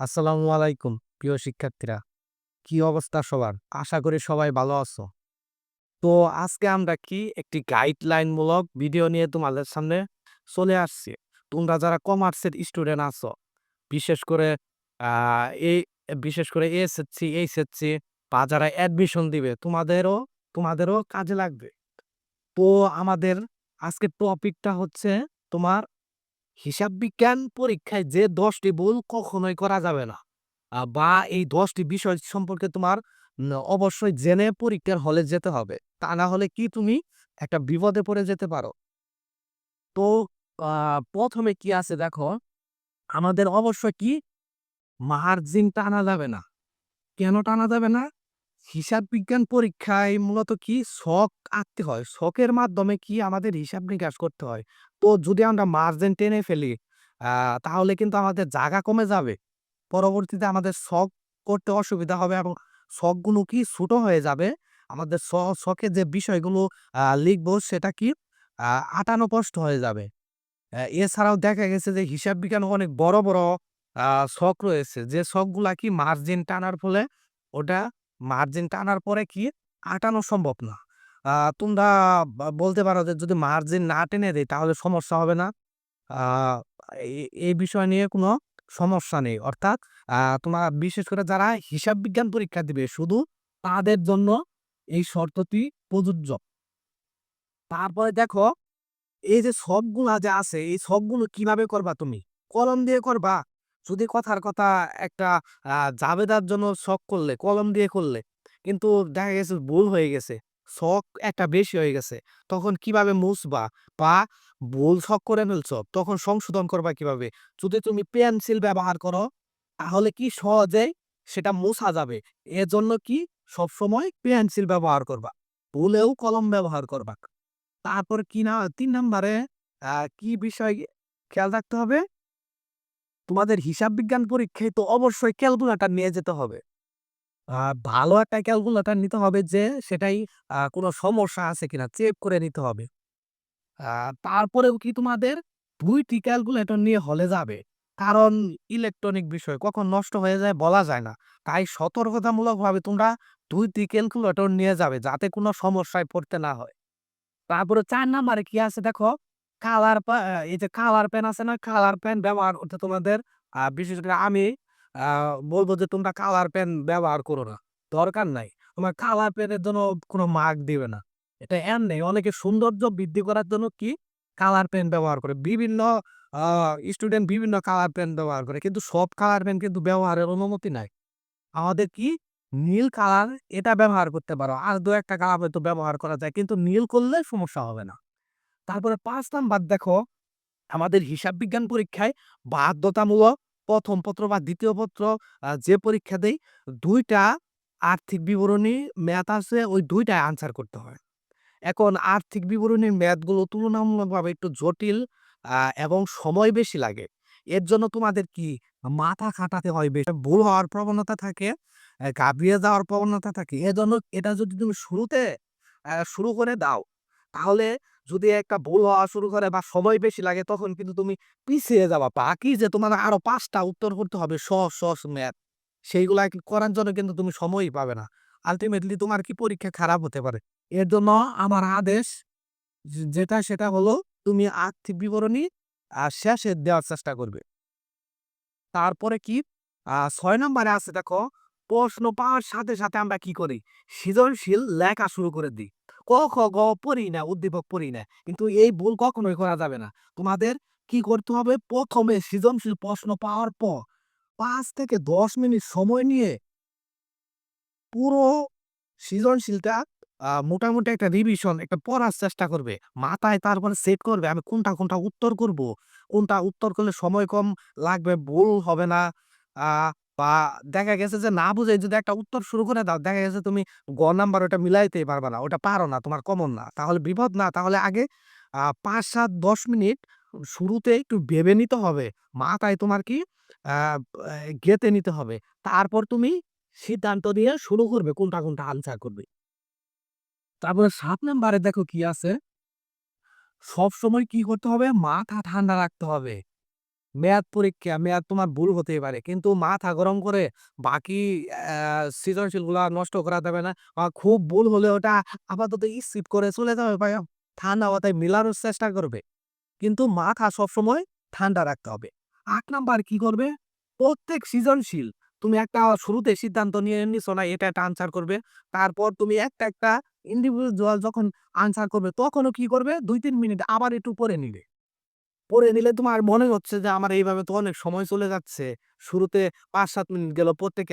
আসসালামু আলাইকুম, প্রিয় শিক্ষার্থীরা। কি অবস্থা সবার? আশা করি সবাই ভালো আছো। তো আজকে আমরা কি একটি গাইডলাইন মূলক ভিডিও নিয়ে তোমাদের সামনে চলে আসছি। তোমরা যারা কমার্সের স্টুডেন্ট আছো, বিশেষ করে এই বিশেষ করে এসএসসি এইচএসসি বা যারা অ্যাডমিশন দিবে, তোমাদেরও তোমাদেরও কাজে লাগবে। তো আমাদের আজকের টপিকটা হচ্ছে তোমার হিসাব বিজ্ঞান পরীক্ষায় যে দশটি ভুল কখনোই করা যাবে না। বা এই দশটি বিষয় সম্পর্কে তোমার অবশ্যই জেনে পরীক্ষার হলে যেতে হবে। তা না হলে কি তুমি একটা বিপদে পড়ে যেতে পারো। তো প্রথমে কি আছে দেখো, আমাদের অবশ্যই কি? মার্জিন টানা যাবে না। কেন টানা যাবে না? হিসাব বিজ্ঞান পরীক্ষায় মূলত কি শখ আঁকতে হয়? শখের মাধ্যমে কি আমাদের হিসাব নিকাশ করতে হয়? তো যদি আমরা মার্জিন টেনে ফেলি তাহলে কিন্তু আমাদের জায়গা কমে যাবে। পরবর্তীতে আমাদের শখ করতে অসুবিধা হবে এবং শখগুলো কি ছোট হয়ে যাবে? আমাদের শখের যে বিষয়গুলো লিখব সেটা কি আহ, আটানো কষ্ট হয়ে যাবে। এছাড়াও দেখা গেছে যে হিসাব বিজ্ঞান অনেক বড় বড় শখ রয়েছে। যে শখগুলা কি মার্জিন টানার ফলে ওটা মার্জিন টানার পরে কি আটানো সম্ভব না। তোমরা বলতে পারো যে যদি মার্জিন না টেনে দেয় তাহলে সমস্যা হবে না। এই বিষয় নিয়ে কোনো সমস্যা নেই। অর্থাৎ তোমার বিশেষ করে যারা হিসাব বিজ্ঞান পরীক্ষা দিবে শুধু তাদের জন্য এই শর্তটি প্রযোজ্য। তারপরে দেখো, এই যে সবগুলা যে আছে, এই সবগুলো কীভাবে করবা তুমি? কলম দিয়ে করবা। যদি কথার কথা একটা জাবেদার জন্য শখ করলে, কলম দিয়ে করলে, কিন্তু দেখা গেছে ভুল হয়ে গেছে, শখ একটা বেশি হয়ে গেছে, তখন কীভাবে মুছবা? বা ভুল শখ করে ফেলছো, তখন সংশোধন করবা কীভাবে? যদি তুমি পেন্সিল ব্যবহার করো, তাহলে কি সহজেই সেটা মোছা যাবে? এজন্য কি সবসময় পেন্সিল ব্যবহার করবা, ভুলেও কলম ব্যবহার করবা। তারপর কি না, তিন নম্বরে কি বিষয় খেয়াল রাখতে হবে? তোমাদের হিসাব বিজ্ঞান পরীক্ষায় তো অবশ্যই ক্যালকুলেটর নিয়ে যেতে হবে। ভালো একটা ক্যালকুলেটর নিতে হবে যে, সেটাই কোনো সমস্যা আছে কিনা চেক করে নিতে হবে। তারপরেও কি তোমাদের দুইটি ক্যালকুলেটর নিয়ে হলে যাবে? কারণ ইলেকট্রনিক বিষয় কখন নষ্ট হয়ে যায় বলা যায় না। তাই সতর্কতামূলকভাবে তোমরা দুইটি ক্যালকুলেটর নিয়ে যাবে যাতে কোনো সমস্যায় পড়তে না হয়। তারপরে চার নাম্বারে কি আছে দেখো? কালার এই যে কালার পেন আছে না, কালার পেন ব্যবহার করতে তোমাদের বিশেষ করে আমি বলব যে তোমরা কালার পেন ব্যবহার করো না। দরকার নাই। তোমার কালার পেনের জন্য কোনো মার্ক দিবে না। এটা এর নেই। অনেকে সৌন্দর্য বৃদ্ধি করার জন্য কি? কালার পেন ব্যবহার করে। বিভিন্ন স্টুডেন্ট বিভিন্ন কালার পেন ব্যবহার করে। কিন্তু সব কালার পেন কিন্তু ব্যবহারের অনুমতি নাই। আমাদের কি? নীল কালার এটা ব্যবহার করতে পারো। আর দু একটা কালার হয়তো ব্যবহার করা যায়। কিন্তু নীল করলে সমস্যা হবে না। তারপরে পাঁচ নাম্বার দেখো আমাদের হিসাব বিজ্ঞান পরীক্ষায় বাধ্যতামূলক প্রথম পত্র বা দ্বিতীয় পত্র যে পরীক্ষা দেই দুইটা আর্থিক বিবরণী ম্যাথ আছে ওই দুইটায় আনসার করতে হয়। এখন আর্থিক বিবরণীর ম্যাথগুলো তুলনামূলকভাবে একটু জটিল এবং সময় বেশি লাগে। এর জন্য তোমাদের কি মাথা খাটাতে হয় বেশি ভুল হওয়ার প্রবণতা থাকে আহ, ঘাবড়িয়ে যাওয়ার প্রবণতা থাকে। এজন্য এটা যদি তুমি শুরুতে শুরু করে দাও তাহলে যদি একটা ভুল হওয়া শুরু করে বা সময় বেশি লাগে তখন কিন্তু তুমি পিছিয়ে যাবা বাকি যে তোমার আরও পাঁচটা উত্তর করতে হবে সহজ সহজ ম্যাথ। সেইগুলা করার জন্য কিন্তু তুমি সময়ই পাবে না। আলটিমেটলি তোমার কি পরীক্ষা খারাপ হতে পারে? এর জন্য আমার আদেশ যেটা সেটা হলো তুমি আর্থিক বিবরণী আহ, শেষে দেওয়ার চেষ্টা করবে। তারপরে কি? ছয় নম্বরে আছে দেখো প্রশ্ন পাওয়ার সাথে সাথে আমরা কি করি? সৃজনশীল লেখা শুরু করে দিই। ক, খ, গ, পড়ি না, উদ্দীপক পড়ি না। কিন্তু এই ভুল কখনোই করা যাবে না। তোমাদের কি করতে হবে? প্রথমে সৃজনশীল প্রশ্ন পাওয়ার পর পাঁচ থেকে দশ মিনিট সময় নিয়ে পুরো সৃজনশীলটা মোটামুটি একটা রিভিশন একটা পড়ার চেষ্টা করবে। মাথায় তারপরে সেট করবে, আমি কোনটা কোনটা উত্তর করব? কোনটা উত্তর করলে সময় কম লাগবে? ভুল হবে না। বা দেখা গেছে যে না বুঝে যদি একটা উত্তর শুরু করে দাও, দেখা গেছে তুমি গ নাম্বার ওটা মিলাইতেই পারবে না, ওটা পারো না, তোমার কমন না। তাহলে বিপদ না, তাহলে আগে পাঁচ সাত দশ মিনিট শুরুতে একটু ভেবে নিতে হবে, মাথায় তোমার কি গেঁথে নিতে হবে। তারপর তুমি সিদ্ধান্ত নিয়ে শুরু করবে, কোনটা কোনটা আনসার করবে। তারপরে সাত নাম্বারে দেখো কি আছে সব সময় কি করতে হবে, মাথা ঠান্ডা রাখতে হবে। মেয়াদ পরীক্ষা, মেয়াদ তোমার ভুল হতেই পারে। কিন্তু মাথা গরম করে বাকি সৃজনশীলগুলা নষ্ট করা যাবে না। খুব ভুল হলে ওটা আপাতত স্কিপ করে চলে যাবে বা ঠান্ডা মাথায় মিলানোর চেষ্টা করবে। কিন্তু মাথা সবসময় ঠান্ডা রাখতে হবে। ৮ নাম্বার কি করবে? প্রত্যেক সৃজনশীল তুমি একটা শুরুতে সিদ্ধান্ত নিয়ে নিছো না এটা একটা আনসার করবে। তারপর তুমি একটা, একটা ইন্ডিভিজুয়াল যখন আনসার করবে তখনও কি করবে? ২-৩ মিনিট আবার একটু পরে নিবে। পড়ে নিলে তোমার মনে হচ্ছে যে আমার এইভাবে তো অনেক সময় চলে যাচ্ছে। শুরুতে ৫-৭ মিনিট গেল প্রত্যেক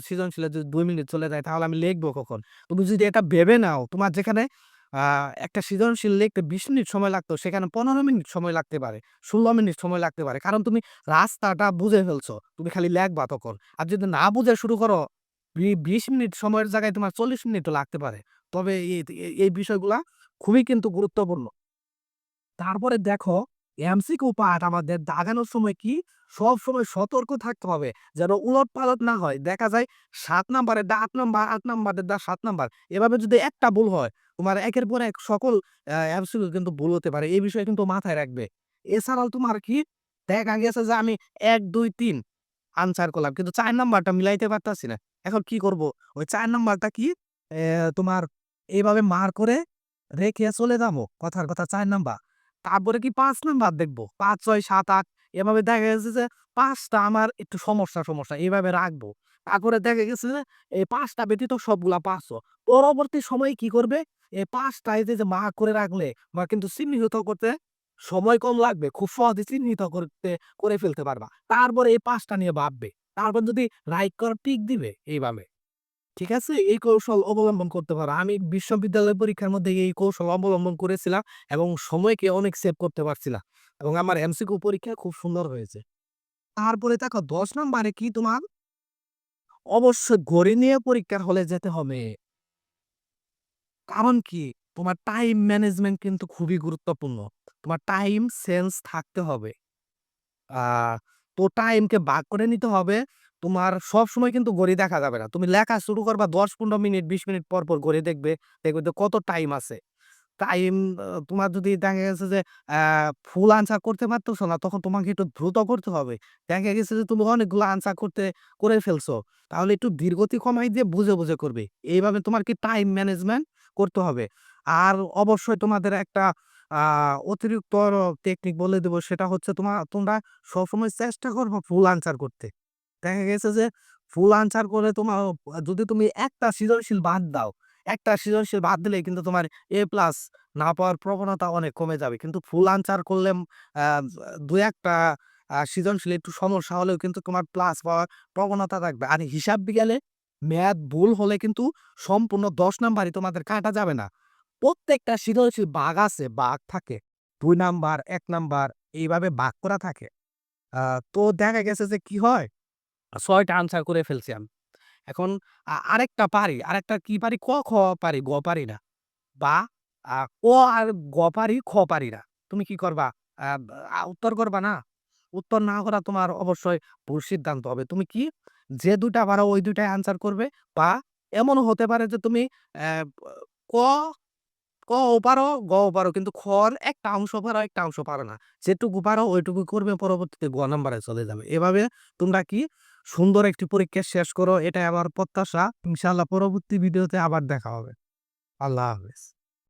সৃজনশীলে যদি ২ মিনিট চলে যায় তাহলে আমি লিখব কখন? তুমি যদি এটা ভেবে নাও তোমার যেখানে একটা সৃজনশীল লিখতে ২০ মিনিট সময় লাগতো সেখানে ১৫ মিনিট সময় লাগতে পারে, ১৬ মিনিট সময় লাগতে পারে। কারণ তুমি রাস্তাটা বুঝে ফেলছো। তুমি খালি লেখবা তখন। আর যদি না বুঝে শুরু করো বি ২০ মিনিট সময়ের জায়গায় তোমার ৪০ মিনিটও লাগতে পারে। তবে এই বিষয়গুলা খুবই কিন্তু গুরুত্বপূর্ণ। তারপরে দেখো এমসিকিউ পার্ট আমাদের দাগানোর সময় কি সবসময় সতর্ক থাকতে হবে যেন উলটপালট না হয়। দেখা যায় ৭ নাম্বারেরটা ৮ নাম্বার, ৮ নাম্বারেরটা ৭ নাম্বার। এভাবে যদি একটা ভুল হয় তোমার একের পর এক সকল এমসিকিউ কিন্তু ভুল হতে পারে। এই বিষয়ে কিন্তু মাথায় রাখবে। এছাড়াও তোমার কি দেখা গেছে যে আমি ১, ২, ৩ আনসার করলাম। কিন্তু চার নাম্বারটা মিলাইতে পারতাছি না। এখন কি করব? ওই চার নাম্বারটা কি তোমার এইভাবে মার করে রেখে চলে যাব। কথার কথা চার নাম্বার। তারপরে কি পাঁচ নাম্বার দেখব। ৫, ৬, ৭, ৮ এভাবে দেখা গেছে যে পাঁচটা আমার একটু সমস্যা, সমস্যা এভাবে রাখব। তারপরে দেখা গেছে যে এই পাঁচটা ব্যতীত সবগুলা পারছ। পরবর্তী সময়ে কি করবে? এই ৫ টায় যে, মা করে রাখলে বা কিন্তু চিহ্নিত করতে সময় কম লাগবে। খুব সহজে চিহ্নিত করতে করে ফেলতে পারবা। তারপরে এই পাঁচটা নিয়ে ভাববে। তারপর যদি রাইট করা টিক দিবে এইভাবে। ঠিক আছে? এই কৌশল অবলম্বন করতে পারো। আমি বিশ্ববিদ্যালয় পরীক্ষার মধ্যে এই কৌশল অবলম্বন করেছিলাম এবং সময়কে অনেক সেভ করতে পারছিলাম এবং আমার এমসিকিউ পরীক্ষা খুব সুন্দর হয়েছে। তারপরে দেখো ১০ নাম্বারে কি তোমার অবশ্যই ঘড়ি নিয়ে পরীক্ষার হলে যেতে হবে। কারণ কি? তোমার টাইম ম্যানেজমেন্ট কিন্তু খুবই গুরুত্বপূর্ণ। তোমার টাইম সেন্স থাকতে হবে। আ তো টাইমকে ভাগ করে নিতে হবে। তোমার সবসময় কিন্তু ঘড়ি দেখা যাবে না। তুমি লেখা শুরু করবা দশ পনেরো মিনিট ২০ মিনিট পর, পর ঘড়ি দেখবে। দেখবে যে কত টাইম আছে। টাইম তোমার যদি দেখা গেছে যে ফুল আনসার করতে পারতেছো না তখন তোমাকে একটু দ্রুত করতে হবে। দেখা গেছে যে তুমি অনেকগুলো আনসার করতে করে ফেলছো। তাহলে একটু ধীরগতি কমাই দিয়ে বুঝে, বুঝে করবে। এইভাবে তোমার কি টাইম ম্যানেজমেন্ট করতে হবে। আর অবশ্যই তোমাদের একটা অতিরিক্ত টেকনিক বলে দেবো সেটা হচ্ছে তোমার তোমরা সবসময় চেষ্টা করবা ফুল আনসার করতে। দেখা গেছে যে ফুল আনসার করে তোমার যদি তুমি একটা সৃজনশীল বাদ দাও, একটা সৃজনশীল বাদ দিলেই কিন্তু তোমার এ প্লাস না পাওয়ার প্রবণতা অনেক কমে যাবে। কিন্তু ফুল আনসার করলে দু ২-১ টা আ সৃজনশীল একটু সমস্যা হলেও কিন্তু তোমার প্লাস পাওয়ার প্রবণতা থাকবে। আর হিসাব বিজ্ঞানে ম্যাথ ভুল হলে কিন্তু সম্পূর্ণ ১০ নাম্বারই তোমাদের কাটা যাবে না। প্রত্যেকটা সৃজনশীল বাঘ আছে, বাঘ থাকে। দুই নাম্বার, এক নাম্বার এইভাবে বাঘ করা থাকে। তো দেখা গেছে যে কি হয়? ৬ টা আনসার করে ফেলছি আমি। এখন আরেকটা পারি। আরেকটা কি পারি? ক, খ পারি, গ পারি না। বা ক আর গ পারি, খ পারি না। তুমি কি করবা? উত্তর করবা না? উত্তর না করা তোমার অবশ্যই ভুল সিদ্ধান্ত হবে। তুমি কি? যে ২ টা পারো ওই ২ টাই আনসার করবে বা এমনও হতে পারে যে তুমি অ্যা ক কও পারো, গও পারো কিন্তু খর একটা অংশ পারো, একটা অংশ পারো না। যেটুকু পারো ওইটুকু করবে পরবর্তীতে গ নাম্বারে চলে যাবে। এভাবে তোমরা কি সুন্দর একটি পরীক্ষা শেষ করো। এটাই আমার প্রত্যাশা। ইনশাল্লাহ পরবর্তী ভিডিওতে আবার দেখা হবে। আল্লাহ হাফেজ।